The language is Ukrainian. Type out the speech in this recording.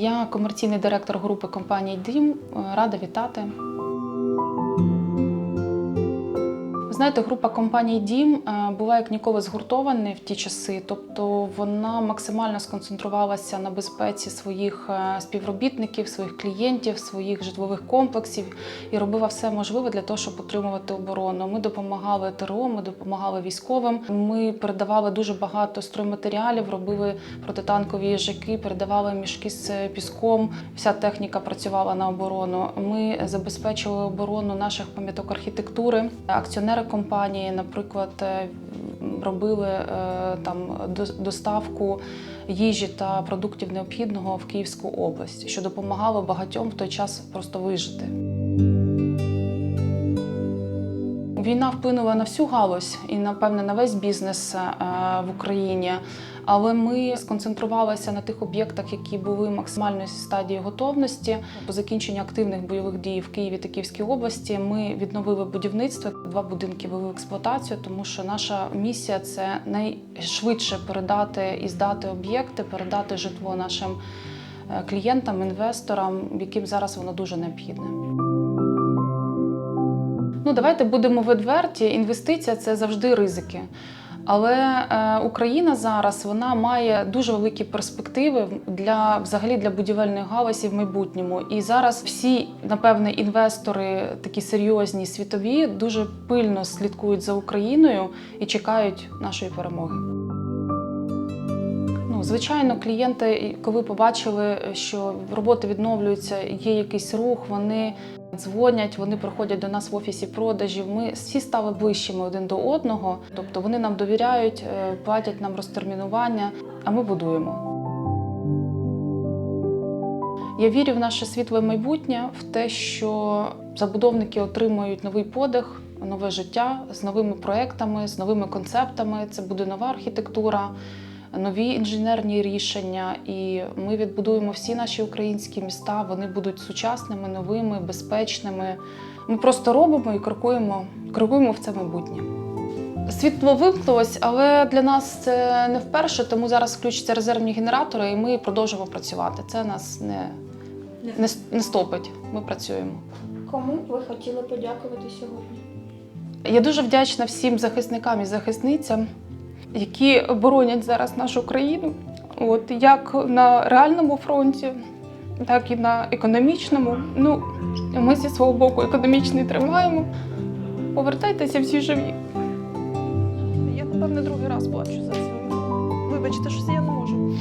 Я комерційний директор групи компанії Дім. Е, Рада вітати. Знаєте, група компаній Дім е, була як ніколи згуртована в ті часи, тобто вона максимально сконцентрувалася на безпеці своїх е, співробітників, своїх клієнтів, своїх житлових комплексів і робила все можливе для того, щоб утримувати оборону. Ми допомагали ТРО, ми допомагали військовим. Ми передавали дуже багато стройматеріалів, робили протитанкові їжаки, передавали мішки з піском. Вся техніка працювала на оборону. Ми забезпечили оборону наших пам'яток архітектури. Акціонери компанії, наприклад, е, робили е, там до- доставку їжі та продуктів необхідного в Київську область, що допомагало багатьом в той час просто вижити. Війна вплинула на всю галузь і, напевне, на весь бізнес е, в Україні. Але ми сконцентрувалися на тих об'єктах, які були в максимальної стадії готовності. По закінченню активних бойових дій в Києві та Київській області ми відновили будівництво. Два будинки вели в експлуатацію, тому що наша місія це найшвидше передати і здати об'єкти, передати житло нашим е, клієнтам, інвесторам, яким зараз воно дуже необхідне. Ну, давайте будемо відверті. Інвестиція це завжди ризики. Але е, Україна зараз вона має дуже великі перспективи для взагалі для будівельної галузі в майбутньому. І зараз всі, напевне, інвестори, такі серйозні світові, дуже пильно слідкують за Україною і чекають нашої перемоги. Ну, звичайно, клієнти, коли побачили, що роботи відновлюються, є якийсь рух, вони дзвонять, вони приходять до нас в офісі продажів. Ми всі стали ближчими один до одного. Тобто вони нам довіряють, е, платять нам розтермінування, а ми будуємо. Я вірю в наше світле майбутнє, в те, що забудовники отримують новий подих, нове життя з новими проектами, з новими концептами. Це буде нова архітектура, нові інженерні рішення. І ми відбудуємо всі наші українські міста. Вони будуть сучасними, новими, безпечними. Ми просто робимо і крокуємо, крокуємо в це майбутнє. Світло вимкнулось, але для нас це не вперше, тому зараз включаться резервні генератори, і ми продовжимо працювати. Це нас не, не, не стопить. Ми працюємо. Кому б ви хотіли подякувати сьогодні? Я дуже вдячна всім захисникам і захисницям, які боронять зараз нашу країну. От як на реальному фронті, так і на економічному. Ну, ми зі свого боку економічний тримаємо. Повертайтеся всі живі. Я, напевне, другий раз плачу за це. Вибачте, що я не можу.